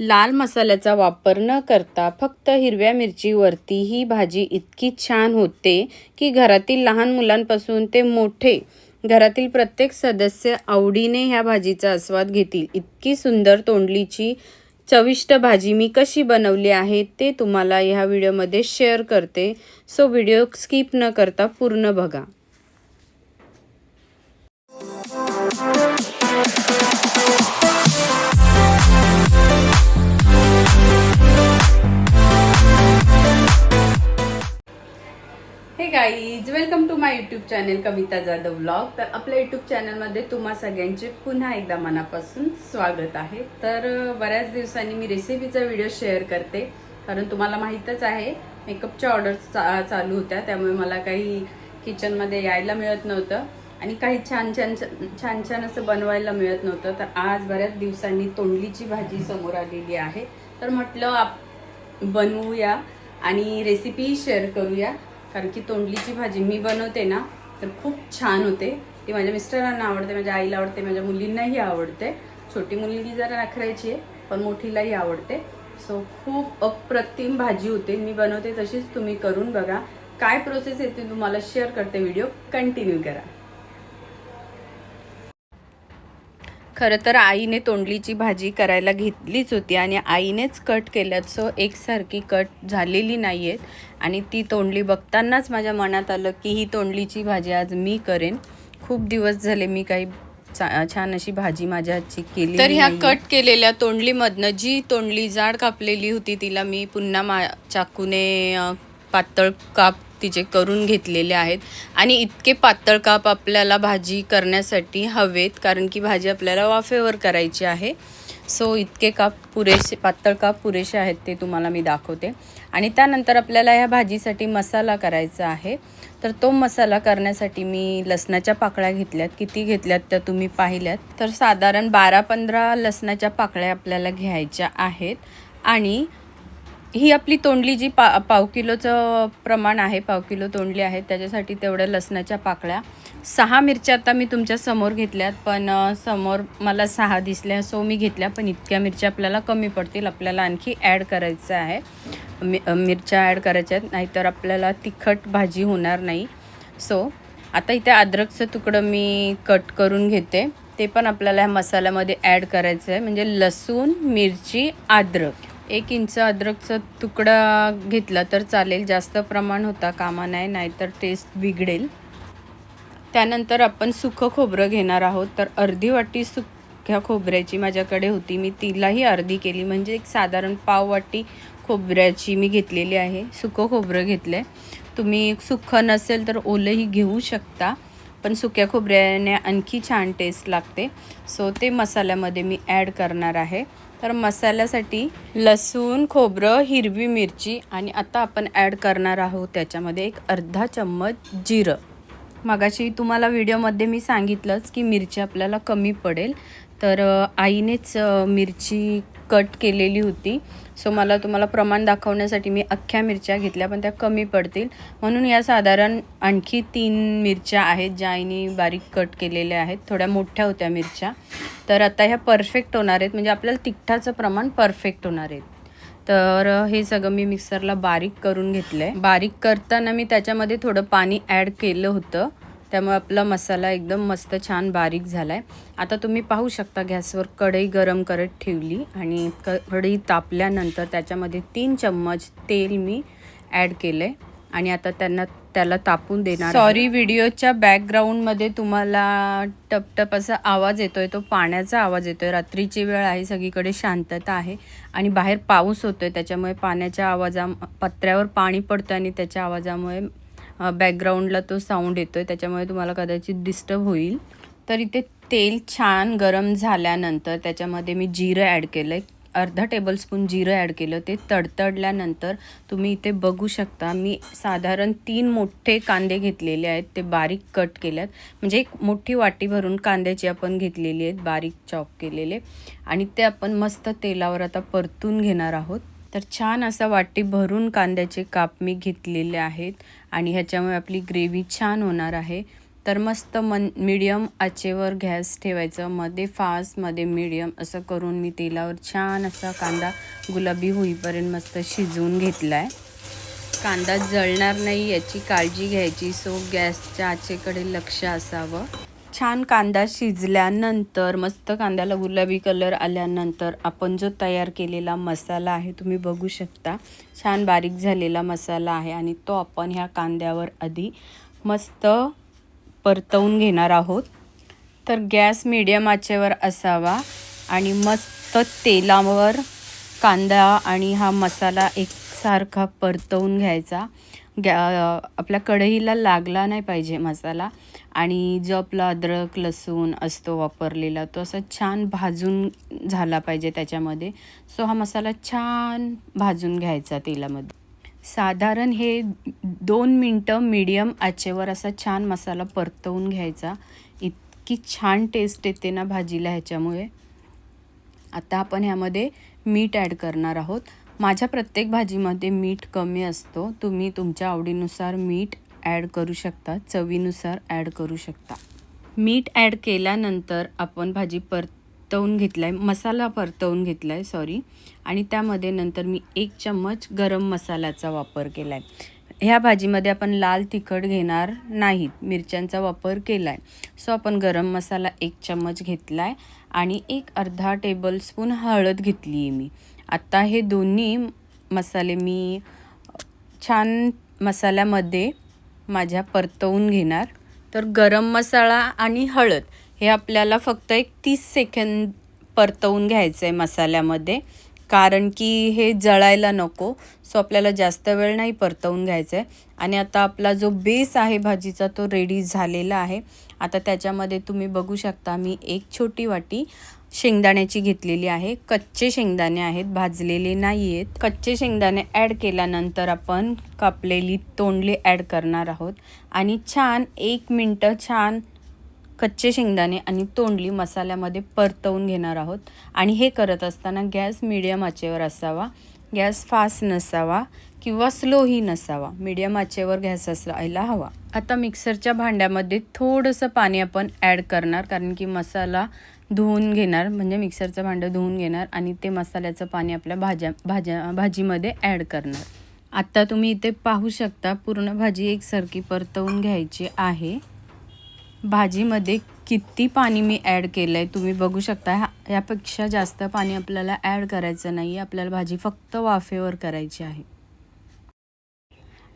लाल मसाल्याचा वापर न करता फक्त हिरव्या मिरचीवरती ही भाजी इतकी छान होते की घरातील लहान मुलांपासून ते मोठे घरातील प्रत्येक सदस्य आवडीने ह्या भाजीचा आस्वाद घेतील. इतकी सुंदर तोंडलीची चविष्ट भाजी मी कशी बनवली आहे ते तुम्हाला ह्या व्हिडिओमध्ये शेअर करते. सो व्हिडिओ स्किप न करता पूर्ण बघा. Hey guys welcome to my YouTube channel Kavita Jadhav blog तर आपल्या यूट्यूब चॅनलमध्ये तुम्हा सगळ्यांचे पुन्हा एकदा मनापासून स्वागत आहे. तर बऱ्याच दिवसांनी मी रेसिपीचा व्हिडिओ शेअर करते. कारण तुम्हाला माहीतच आहे मेकअपच्या ऑर्डर्स चा चालू होत्या. त्यामुळे मला काही किचनमध्ये यायला मिळत नव्हतं. आणि काही छान छान छान छान असं बनवायला मिळत नव्हतं. तर आज बऱ्याच दिवसांनी तोंडलीची भाजी समोर आलेली आहे. तर म्हटलं आप बनवूया आणि रेसिपी शेअर करूया. कारण की तोंडलीची भाजी मी बनवते ना तर खूप छान होते. ती माझ्या मिस्टरांना आवडते माझ्या आईला आवडते माझ्या मुलींनाही आवडते. छोटी मुलगी जरा नखरायची आहे पण मोठीलाही आवडते. सो खूप अप्रतिम भाजी होते. मी बनवते तशीच तुम्ही करून बघा. काय प्रोसेस येते तुम्हाला शेअर करते व्हिडिओ कंटिन्यू करा. खरं तर आईने तोंडलीची भाजी करायला घेतलीच होती आणि आईनेच कट केल्यात सो एकसारखी कट झालेली नाही आहेत आणि ती तोंडली बघतानाच माझ्या मनात आलं की ही तोंडलीची भाजी आज मी करेन. खूप दिवस झाले मी काही चा- छान अशी भाजी माझ्या हातची केली तर ह्या कट केलेल्या तोंडलीमधनं जी तोंडली जाड कापलेली होती तिला मी पुन्हा मा चाकूने पातळ काप तिचे करून घेतलेले आहेत. आणि इतके पातळ काप आपल्याला भाजी करण्यासाठी हवेत कारण की भाजी आपल्याला वाफेवर करायची आहे. सो इतके काप पुरेसे पातळ काप पुरेसे आहेत ते तुम्हाला मी दाखवते. आणि त्यानंतर आपल्याला ह्या भाजीसाठी मसाला करायचा आहे. तर तो मसाला करण्यासाठी मी लसणाच्या पाकळ्या घेतल्यात. किती घेतल्यात त्या तुम्ही पाहिल्यात? तर साधारण बारा पंधरा लसणाच्या पाकळ्या आपल्याला घ्यायच्या आहेत. आणि ही आपली तोंडली जी पा पाव किलोचं प्रमाण आहे पाव किलो तोंडली आहे त्याच्यासाठी तेवढ्या लसणाच्या पाकळ्या. सहा मिरच्या आता मी तुमच्यासमोर घेतल्यात पण समोर मला सहा दिसल्या सो मी घेतल्या पण इतक्या मिरच्या आपल्याला कमी पडतील. आपल्याला आणखी ॲड करायचं आहे. मि मिरच्या ॲड करायच्या आहेत नाहीतर आपल्याला तिखट भाजी होणार नाही. सो आता इथे अद्रकचं तुकडं मी कट करून घेते. ते पण आपल्याला ह्या मसाल्यामध्ये ॲड करायचं आहे म्हणजे लसूण मिरची अद्रक. एक इंच अद्रकचा तुकडा घेतला तर चालेल. जास्त प्रमाण होता कामा नाही नाहीतर टेस्ट बिघडेल. त्यानंतर आपण सुखं खोबरं घेणार आहोत. तर अर्धी वाटी सुक्या खोबऱ्याची माझ्याकडे होती. मी तिलाही अर्धी केली. म्हणजे एक साधारण पाव वाटी खोबऱ्याची मी घेतलेली आहे. सुकं खोबरं घेतलं आहे तुम्ही सुखं नसेल तर ओलंही घेऊ शकता पण सुक्या खोबऱ्याने आणखी छान टेस्ट लागते. सो ते मसाल्यामध्ये मी ॲड करणार आहे. तर मसाल्यासाठी लसूण खोबरं हिरवी मिरची आणि आता आपण ॲड करणार आहोत त्याच्यामध्ये एक अर्धा चम्मच जिरं. मगाशी तुम्हाला व्हिडिओमध्ये मी सांगितलंच की मिरची आपल्याला कमी पडेल. तर आईनेच मिरची कट केलेली होती. सो मला तुम्हाला प्रमाण दाखवण्यासाठी मी अख्ख्या मिरच्या घेतल्या पण त्या कमी पडतील. म्हणून या साधारण आणखी तीन मिरच्या आहेत ज्या आईने बारीक कट केलेल्या आहेत. थोड्या मोठ्या होत्या मिरच्या. तर आता ह्या परफेक्ट होणार आहेत. म्हणजे आपल्याला तिखटाचं प्रमाण परफेक्ट होणार आहेत तर हे सगळं मी मिक्सरला बारीक करून घेतलं आहे बारीक करताना मी त्याच्यामध्ये थोडं पाणी ॲड केलं होतं. त्यामुळे आपला मसाला एकदम मस्त छान बारीक झाला आहे आता तुम्ही पाहू शकता गॅसवर कढई गरम करत ठेवली आणि कढई तापल्यानंतर त्याच्यामध्ये तीन चम्मच तेल मी ॲड केलं आहे आणि आता त्यांना त्याला तापून देणार सॉरी व्हिडिओच्या बॅकग्राऊंडमध्ये तुम्हाला टपटप असा आवाज येतोय तो पाण्याचा आवाज येतोय. रात्रीची वेळ आहे सगळीकडे शांतता आहे. आणि बाहेर पाऊस होतोय त्याच्यामुळे पाण्याच्या आवाजा पत्र्यावर पाणी पडतं आणि त्याच्या आवाजामुळे बॅकग्राऊंडला तो साऊंड येतो आहे त्याच्यामुळे तुम्हाला कदाचित डिस्टर्ब होईल. तर इथे तेल छान गरम झाल्यानंतर त्याच्यामध्ये मी जिरं ॲड केलं आहे अर्धा टेबलस्पून जिरं ॲड केलं. ते तडतडल्यानंतर तुम्ही इथे बघू शकता मी साधारण तीन मोठे कांदे घेतलेले आहेत. ते बारीक कट केल्यात. म्हणजे एक मोठी वाटी भरून कांद्याची आपण घेतलेली आहेत बारीक चॉप केलेले. आणि ते आपण मस्त तेलावर आता परतून घेणार आहोत. तर छान असा वाटी भरून कांद्याचे काप मी घेतलेले आहेत आणि ह्याच्यामुळे आपली ग्रेव्ही छान होणार आहे. तर मस्त मन मीडियम आचेवर गॅस ठेवायचं मध्ये फास्टमध्ये मिडियम असं करून मी तेलावर छान असा कांदा गुलाबी होईपर्यंत मस्त शिजवून घेतला आहे कांदा जळणार नाही याची काळजी घ्यायची सो गॅसच्या आचेकडे लक्ष असावं. छान कांदा शिजल्यानंतर मस्त कांद्याला गुलाबी कलर आल्यानंतर आपण जो तयार केलेला मसाला आहे तुम्ही बघू शकता. छान बारीक झालेला मसाला आहे आणि तो आपण ह्या कांद्यावर आधी मस्त परतवून घेणार आहोत. तर गॅस मीडियम आचेवर असावा आणि मस्त तेलावर कांदा आणि हा मसाला एक सारखा परतवून घ्यायचा. गॅ आपल्या कढईला लागला नाही पाहिजे मसाला. आणि जो आपला अद्रक लसूण असतो वापरलेला तो असा छान भाजून झाला पाहिजे त्याच्यामध्ये. सो हा मसाला छान भाजून घ्यायचा तेलामध्ये. साधारण हे दोन मिनटं मीडियम आचेवर असा छान मसाला परतवून घ्यायचा. इतकी छान टेस्ट येते ना भाजीला ह्याच्यामुळे. आता आपण ह्यामध्ये मीठ ॲड करणार आहोत. माझ्या प्रत्येक भाजीमध्ये मीठ कमी असतो. तुम्ही तुमच्या आवडीनुसार मीठ ॲड करू शकता. चवीनुसार ॲड करू शकता. मीठ ॲड केल्यानंतर आपण भाजी परतवून घेतला आहे मसाला परतवून घेतला आहे सॉरी आणि त्यामध्ये नंतर मी एक चम्मच गरम मसाल्याचा वापर केला आहे ह्या भाजीमध्ये आपण लाल तिखट घेणार नाहीत. मिरच्यांचा वापर केला आहे सो आपण गरम मसाला एक चम्मच घेतला आहे आणि एक अर्धा टेबलस्पून हळद घेतली आहे मी. आत्ता हे दोन्ही मसाले मी छान मसाल्यामध्ये माझ्या परतवून घेणार. तर गरम मसाला आणि हळद हे आपल्याला फक्त एक तीस सेकंद परतवून घ्यायचं आहे मसाल्यामध्ये. कारण की हे जळायला नको सो आपल्याला जास्त वेळ नाही परतवून घ्यायचं आहे आणि आता आपला जो बेस आहे भाजीचा तो रेडी झालेला आहे. आता त्याच्यामध्ये तुम्ही बघू शकता मी एक छोटी वाटी शेंगदाण्याची घेतलेली आहे. कच्चे शेंगदाणे आहेत भाजलेले नाही आहेत कच्चे शेंगदाणे ॲड केल्यानंतर आपण कापलेली तोंडली ॲड करणार आहोत. आणि छान एक मिनटं छान कच्चे शेंगदाणे आणि तोंडली मसाल्यामध्ये परतवून घेणार आहोत. आणि हे करत असताना गॅस मिडियम आचेवर असावा. गॅस फास्ट नसावा किंवा स्लोही नसावा. मिडियम आचेवर गॅस असायला हवा. आता मिक्सरच्या भांड्यामध्ये थोडंसं पाणी आपण ॲड करणार कारण की मसाला धुवून घेणार म्हणजे मिक्सरचं भांडं धुवून घेणार आणि ते मसाल्याचं पाणी आपल्या भाज्या भाज्या भाजीमध्ये ॲड करणार. आत्ता तुम्ही इथे पाहू शकता पूर्ण भाजी एकसारखी परतवून घ्यायची आहे. भाजीमध्ये किती पाणी मी ॲड केलं आहे तुम्ही बघू शकता. ह्या यापेक्षा जास्त पाणी आपल्याला ॲड करायचं नाही आपल्याला भाजी फक्त वाफेवर करायची आहे.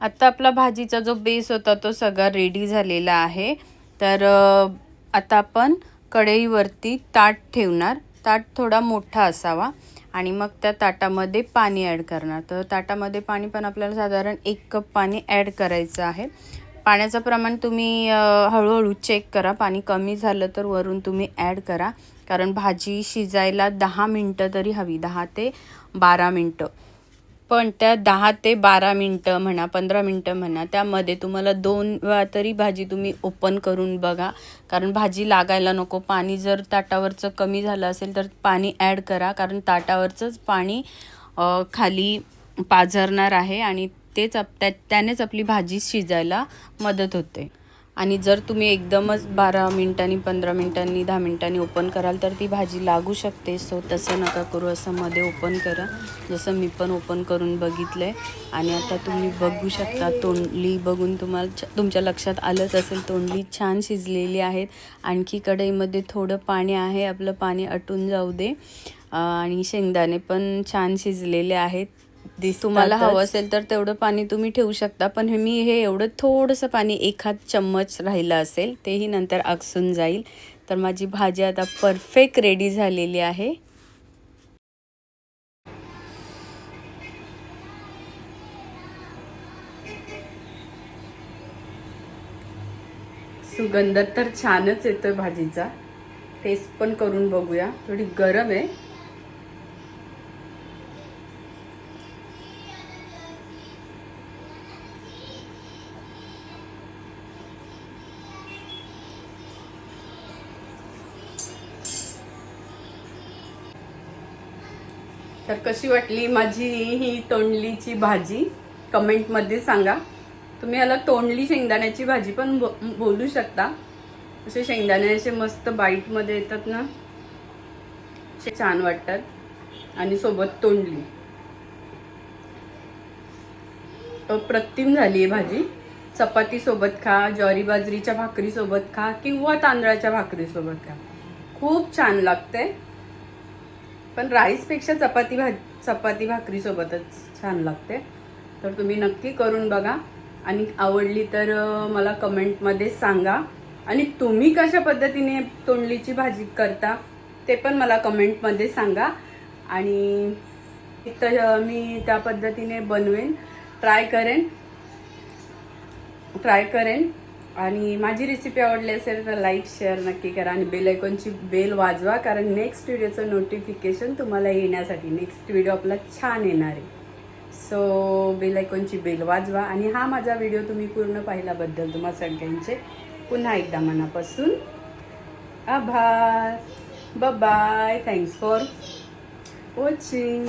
आत्ता आपला भाजीचा जो बेस होता तो सगळा रेडी झालेला आहे. तर आता आपण कढईवरती ताट ठेवणार. ताट थोडा मोठा असावा आणि मग त्या ताटामध्ये पाणी ॲड करणार. तर ताटामध्ये पाणी पण आपल्याला साधारण एक कप पाणी ॲड करायचं आहे. पाण्याचं प्रमाण तुम्ही हळूहळू चेक करा. पाणी कमी झालं तर वरून तुम्ही ॲड करा. कारण भाजी शिजायला दहा मिनटं तरी हवी. दहा ते बारा मिनटं. पण त्या दहा ते बारा मिनटं म्हणा पंधरा मिनटं म्हणा त्यामध्ये तुम्हाला दोन वेळा तरी भाजी तुम्ही ओपन करून बघा. कारण भाजी लागायला नको. पाणी जर ताटावरचं कमी झालं असेल तर पाणी ॲड करा. कारण ताटावरचंच पाणी खाली पाझरणार आहे आणि तेच आप त्या त्यानेच आपली भाजी शिजायला मदत होते. आणि जर तुम्ही एकदमच बारा मिनटांनी पंधरा मिनटांनी दहा मिनटांनी ओपन कराल तर ती भाजी लागू शकते. सो तसं नका करू. असं मध्ये ओपन करा. जसं मी पण ओपन करून बघितलं आहे आणि आता तुम्ही बघू शकता तोंडली बघून तुम्हाला तुमच्या लक्षात आलंच असेल तोंडली छान शिजलेली आहेत. आणखी कढईमध्ये थोडं पाणी आहे. आपलं पाणी अटून जाऊ दे. आणि शेंगदाणे पण छान शिजलेले आहेत. तुम्हाला हवं असेल तर तेवढं पाणी तुम्ही ठेवू शकता पण हे मी हे एवढं थोडंसं पाणी एखाद चम्मच राहिलं असेल तेही नंतर आकसून जाईल. तर माझी भाजी आता परफेक्ट रेडी झालेली आहे. सुगंध तर छानच येतोय भाजीचा. टेस्ट पण करून बघूया. थोडी गरम आहे. तर कशी वाटली माझी ही तोंडलीची भाजी? कमेंटमध्ये सांगा. तुम्ही याला तोंडली शेंगदाण्याची भाजी पण बो- बोलू शकता. असे शेंगदाणे असे मस्त बाईटमध्ये येतात ना. असे छान वाटतात. आणि सोबत तोंडली. अप्रतिम झाली आहे भाजी. चपातीसोबत खा ज्वारी बाजरीच्या भाकरीसोबत खा किंवा तांदळाच्या भाकरीसोबत खा. खूप छान लागते पण राईसपेक्षा चपाती भा चपाती भाकरीसोबतच छान लागते. तर तुम्ही नक्की करून बघा. आणि आवडली तर मला कमेंटमध्ये सांगा. आणि तुम्ही कशा पद्धतीने तोंडलीची भाजी करता ते पण मला कमेंटमध्ये सांगा. आणि तर मी त्या पद्धतीने बनवेन. ट्राय करेन. ट्राय करेन. आणि माझी रेसिपी आवडली असेल तर लाईक शेअर नक्की करा आणि बेल आयकॉनची बेल वाजवा कारण नेक्स्ट व्हिडिओचं नोटिफिकेशन तुम्हाला येण्यासाठी नेक्स्ट व्हिडिओ आपला छान येणार आहे. सो बेल आयकॉनची बेल वाजवा आणि हा माझा व्हिडिओ तुम्ही पूर्ण पाहिल्याबद्दल तुम्हा सगळ्यांचे पुन्हा एकदा मनापासून आभार. Bye thanks for watching